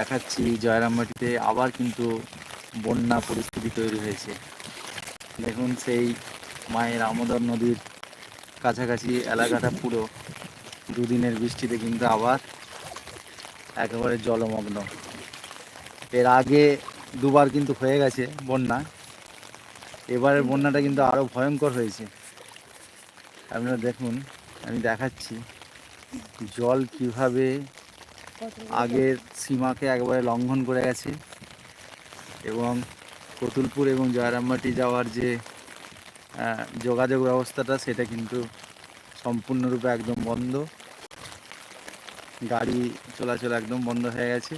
দেখাচ্ছি জয়রামবাটিতে আবার কিন্তু বন্যা পরিস্থিতি তৈরি হয়েছে। দেখুন সেই মায়ের আমোদর নদীর কাছাকাছি এলাকাটা পুরো দুদিনের বৃষ্টিতে কিন্তু আবার একেবারে জলমগ্ন। এর আগে দুবার কিন্তু হয়ে গেছে বন্যা। এবারের বন্যাটা কিন্তু আরও ভয়ঙ্কর হয়েছে। আপনারা দেখুন, আমি দেখাচ্ছি জল কীভাবে আগের সীমাকে একবারে লঙ্ঘন করে গেছে। এবং কতুলপুর এবং জয়রামবাটি যাওয়ার যে যোগাযোগ ব্যবস্থাটা, সেটা কিন্তু সম্পূর্ণরূপে একদম বন্ধ। গাড়ি চলাচল একদম বন্ধ হয়ে গেছে।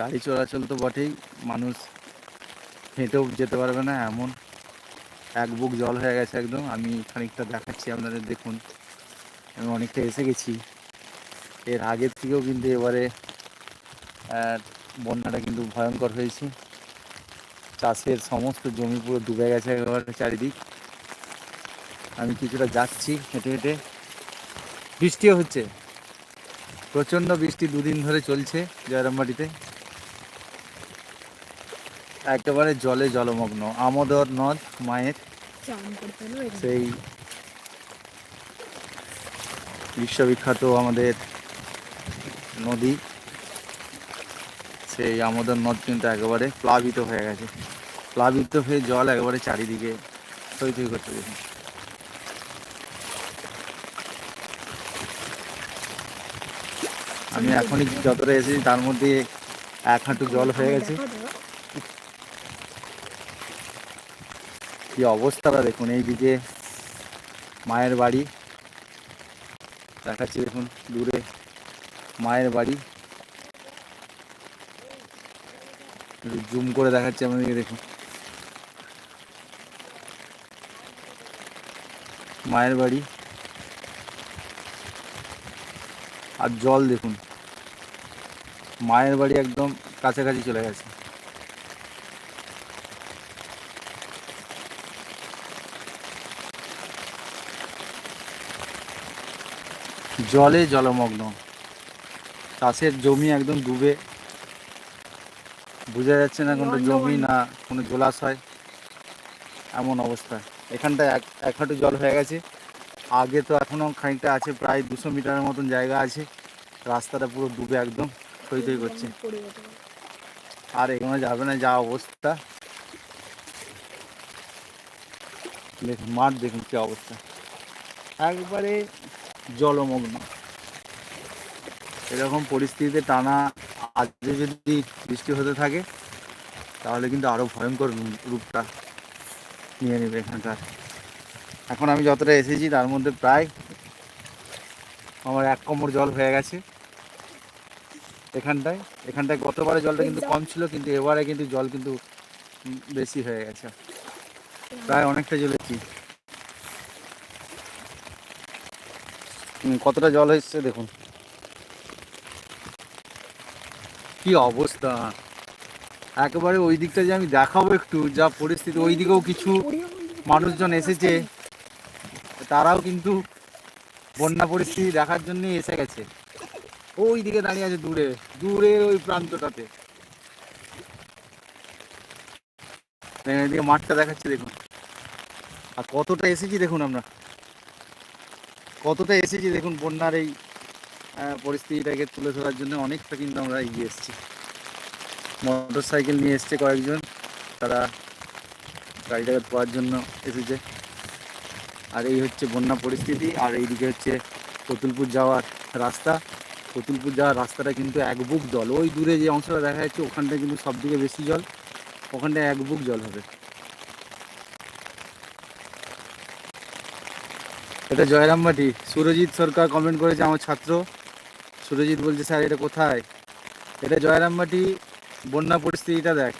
গাড়ি চলাচল তো বটেই, মানুষ হেঁটেও যেতে পারবে না, এমন এক বুক জল হয়ে গেছে একদম। আমি খানিকটা দেখাচ্ছি আপনাদের, দেখুন। আমি অনেকটা এসে গেছি। এর আগের থেকেও কিন্তু এবারে বন্যাটা কিন্তু ভয়ঙ্কর হয়েছে। চাষের সমস্ত জমি পুরো ডুবে গেছে একেবারে চারিদিক। আমি কিছুটা যাচ্ছি হেঁটে হেঁটে। বৃষ্টিও হচ্ছে। প্রচণ্ড বৃষ্টি দুদিন ধরে চলছে জয়রামবাটিতে। একেবারে জলে জলমগ্ন। আমোদর নদ মায়ের। সেই বিশ্ববিখ্যাত আমাদের নদী, সেই আমাদের নদ কিন্তু একেবারে প্লাবিত হয়ে গেছে। প্লাবিত হয়ে জল একেবারে চারিদিকে থই থই করতে দেখুন আমি এখনই যতটা এসেছি তার মধ্যে এক হাঁটু জল হয়ে গেছে। কি অবস্থাটা দেখুন এইদিকে মায়ের বাড়ি। দেখাচ্ছি দেখুন, দূরে। মায়ের বাড়ি। জুম করে দেখাচ্ছি আমাদেরকে দেখুন। মায়ের বাড়ি। আর জল দেখুন। মায়ের বাড়ি একদম কাছাকাছি চলে গেছে। জলে জলমগ্ন। চাষের জমি একদম ডুবে। বোঝা যাচ্ছে না কোনটা জমি না কোনো জলাশয় এমন অবস্থা। এখানটায় এক এক হাঁটু জল হয়ে গেছে। আগে তো এখনও খানিকটা আছে প্রায় দুশো মিটারের মতন জায়গা আছে। রাস্তাটা পুরো ডুবে একদম থই থই করছে। আর এখানে যাবে না যা অবস্থা। দেখুন মাঠ দেখুন কী অবস্থা। একবারে জলমগ্ন। এরকম পরিস্থিতিতে টানা আজকে যদি বৃষ্টি হতে থাকে, তাহলে কিন্তু আরও ভয়ঙ্কর রূপটা নিয়ে নেবে এখানকার। এখন আমি যতটা এসেছি, তার মধ্যে প্রায় আমার এক কোমর জল হয়ে গেছে। এখানটায় এখানটায় গতবারে জলটা কিন্তু কম ছিল, কিন্তু এবারে কিন্তু জল কিন্তু বেশি হয়ে গেছে। প্রায় অনেকটা চলেছি কতটা জল হয়েছে দেখুন। কি অবস্থা? একেবারে ওই দিকটা যে আমি দেখাবো একটু যা পরিস্থিতি ওই দিকেও কিছু মানুষজন এসেছে। তারাও কিন্তু বন্যা পরিস্থিতি দেখার জন্য এসে গেছে। ওই দিকে দাঁড়িয়ে আছে দূরে দূরের ওই প্রান্তটাতে। দেখেন, এদিকে মাঠটা দেখাচ্ছে দেখুন। আর কতটা এসেছি দেখুন আমরা। কতটা এসেছি দেখুন বন্যার এই পরিস্থিতিটাকে তুলে ধরার জন্য অনেকটা কিন্তু আমরা এগিয়ে এসেছি। মোটর সাইকেল নিয়ে এসছে কয়েকজন, তারা গাড়িটাকে ধোয়ার জন্য এসেছে। আর এই হচ্ছে বন্যা পরিস্থিতি, আর এইদিকে হচ্ছে কতুলপুর যাওয়ার রাস্তা। কতুলপুর যাওয়ার রাস্তাটা কিন্তু এক বুক জল। ওই দূরে যে অংশটা দেখা যাচ্ছে, ওখানটা কিন্তু সব থেকে বেশি জল। ওখানটায় এক বুক জল হবে। এটা জয়রামবাটি। সুরজিৎ সরকার কমেন্ট করেছে, আমার ছাত্র। সুরজিৎ বলছে, স্যার, এটা কোথায়? এটা জয়রামবাটি, বন্যা পরিস্থিতিটা দেখ।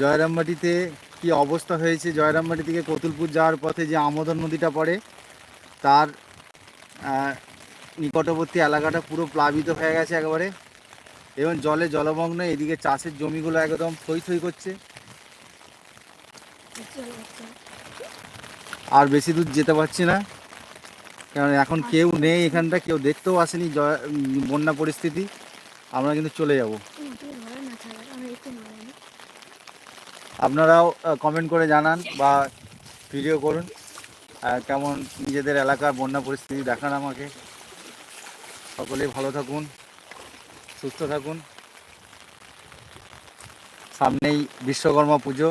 জয়রামবাটিতে কি অবস্থা হয়েছে? জয়রামবাটি থেকে কতুলপুর যাওয়ার পথে যে আমোদন নদীটা পড়ে, তার নিকটবর্তী এলাকাটা পুরো প্লাবিত হয়ে গেছে একেবারে এবং জলে জলমগ্ন, এদিকে চাষের জমিগুলো একদম থই থই করছে। আর বেশি দূর যেতে পারছি না। কারণ এখন কেউ নেই এখানটা, কেউ দেখতেও আসেনি বন্যা পরিস্থিতি। আমরা কিন্তু চলে যাব। আপনারাও কমেন্ট করে জানান বা ভিডিও করুন। কেমন নিজেদের এলাকার বন্যা পরিস্থিতি দেখান আমাকে। সকলেই ভালো থাকুন, সুস্থ থাকুন। সামনেই বিশ্বকর্মা পুজো।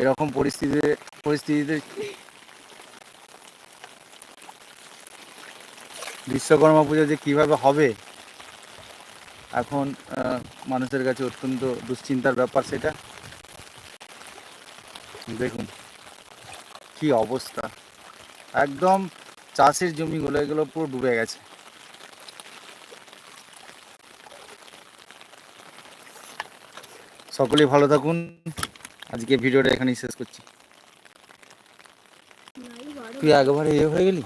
এরকম পরিস্থিতিতে পরিস্থিতিতে বিশ্বকর্মা পুজো যে কীভাবে হবে, এখন মানুষের কাছে অত্যন্ত দুশ্চিন্তার ব্যাপার সেটা। দেখুন, কি অবস্থা। একদম চাষের জমিগুলো এগুলো পুরো ডুবে গেছে। সকলেই ভালো থাকুন। আজকে ভিডিওটা এখানেই শেষ করছি। তুই একবারে ইয়ে হয়ে গেলি?